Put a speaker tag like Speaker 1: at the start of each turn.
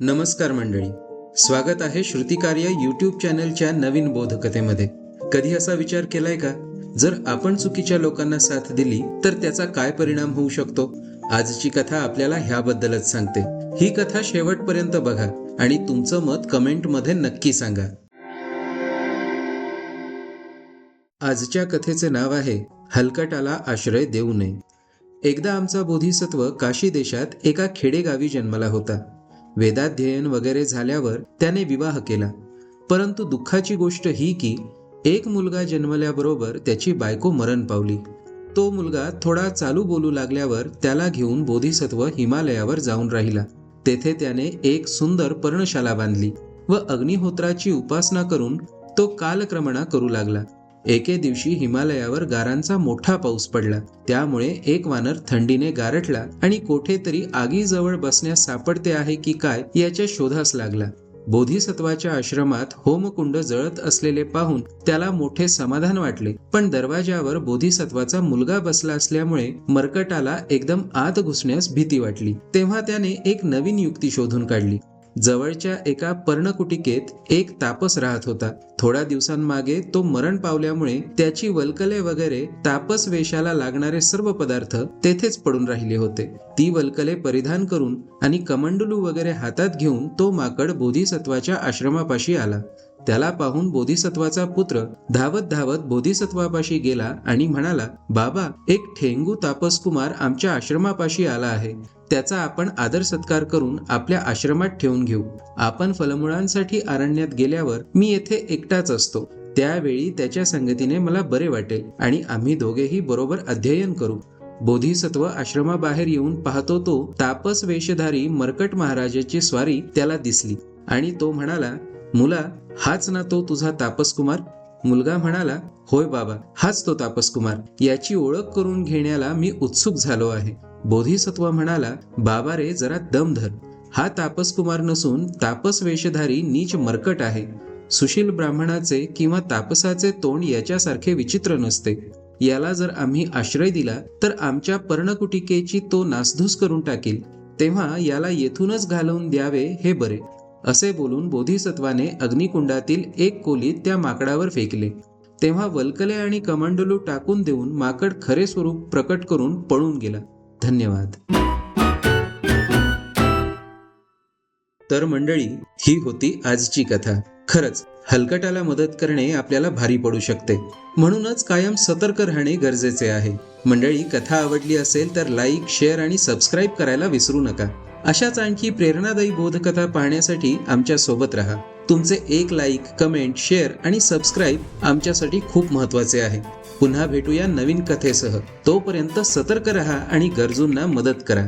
Speaker 1: नमस्कार मंडळी. स्वागत आहे श्रुतिकार्य यूट्यूब चॅनलच्या नवीन बोधकथेमध्ये. कधी असा विचार केलाय का? जर आपण चुकीच्या लोकांना साथ दिली तर त्याचा काय परिणाम होऊ शकतो? आजची कथा आपल्याला ह्याबद्दलच सांगते. ही कथा शेवटपर्यंत बघा आणि तुमचं मत कमेंटमध्ये नक्की सांगा. आजच्या कथेचे नाव आहे हलकटाला आश्रय देऊ नये. एकदा आमचा बोधिसत्व काशी देशात एका खेडेगावी जन्मला होता. वेदाध्ययन वगैरे झाल्यावर त्याने विवाह केला. परंतु दुःखाची गोष्ट ही की एक मुलगा जन्मल्याबरोबर त्याची बायको मरण पावली. तो मुलगा थोडा चालू बोलू लागल्यावर त्याला घेऊन बोधिसत्व हिमालयावर जाऊन राहिला. तेथे त्याने एक सुंदर पर्णशाला बांधली व अग्निहोत्राची उपासना करून तो कालक्रमणा करू लागला. एके दिवशी हिमालयावर गारांचा मोठा पाऊस पडला. त्यामुळे एक वानर थंडीने गारठला आणि कोठेतरी आगीजवळ बसण्यास सापडते आहे की काय याच्या शोधास लागला. बोधिसत्वाच्या आश्रमात होमकुंड जळत असलेले पाहून त्याला मोठे समाधान वाटले. पण दरवाजावर बोधिसत्वाचा मुलगा बसला असल्यामुळे मरकटाला एकदम आत घुसण्यास भीती वाटली. तेव्हा त्याने एक नवीन युक्ती शोधून काढली. जवळच्या एका पर्णकुटिकेत एक तापस राहत होता. थोड्या दिवसांमागे तो मरण पावल्यामुळे त्याची वल्कले वगैरे तापस वेशाला लागणारे सर्व पदार्थ तेथेच पडून राहिले होते. ती वल्कले परिधान करून आणि कमंडलू वगैरे हातात घेऊन तो माकड बोधिसत्वाच्या आश्रमापाशी आला. त्याला पाहून बोधिसत्वाचा पुत्र धावत धावत बोधिसत्वापाशी गेला आणि म्हणाला बाबा एक ठेंगू तापस कुमार आमच्या आश्रमापाशी आला आहे. त्याचा आपण आदर सत्कार करून आपल्या आश्रमात ठेवून घेऊ. आपण फलमुळांसाठी अरण्यात गेल्यावर मी येथे एकटाच असतो. त्यावेळी त्याच्या संगतीने मला बरे वाटेल आणि आम्ही दोघेही बरोबर अध्ययन करू. बोधिसत्व आश्रमाबाहेर येऊन पाहतो तो तापस वेशधारी मरकट महाराजाची स्वारी त्याला दिसली आणि तो म्हणाला मुला हाच ना तो तुझा तापसकुमार? मुलगा म्हणाला होय बाबा हाच तो तापसकुमार. याची ओळख करून घेण्याला मी उत्सुक झालो आहे. बोधिसत्व म्हणाला बाबा रे जरा दम धर. हा तापस कुमार नसून तापस वेशधारी नीच मरकट आहे. सुशील ब्राह्मणाचे किंवा तापसाचे तोंड याच्यासारखे विचित्र नसते. याला जर आम्ही आश्रय दिला तर आमच्या पर्णकुटिकेची तो नासधूस करून टाकील. तेव्हा याला येथूनच घालवून द्यावे हे बरे. असे बोलून बोधिसत्वाने अग्निकुंडातील एक कोली त्या माकडावर फेकले. तेव्हा वल्कले आणि कमांडलू टाकून देऊन माकड खरे स्वरूप प्रकट करून पळून गेला. धन्यवाद. तर मंडळी ही होती आजची कथा. खरंच हलकटाला मदत करणे आपल्याला भारी पडू शकते. म्हणूनच कायम सतर्क राहणे गरजेचे आहे. मंडळी कथा आवडली असेल तर लाईक शेअर आणि सबस्क्राईब करायला विसरू नका. अशाच आणखी प्रेरणादायी बोधकथा पाहण्यासाठी आमच्यासोबत राहा. तुमचे एक लाईक कमेंट शेअर आणि सबस्क्राईब आमच्यासाठी खूप महत्त्वाचे आहे. पुन्हा भेटूया नवीन कथेसह. तोपर्यंत सतर्क रहा आणि गरजूंना मदत करा.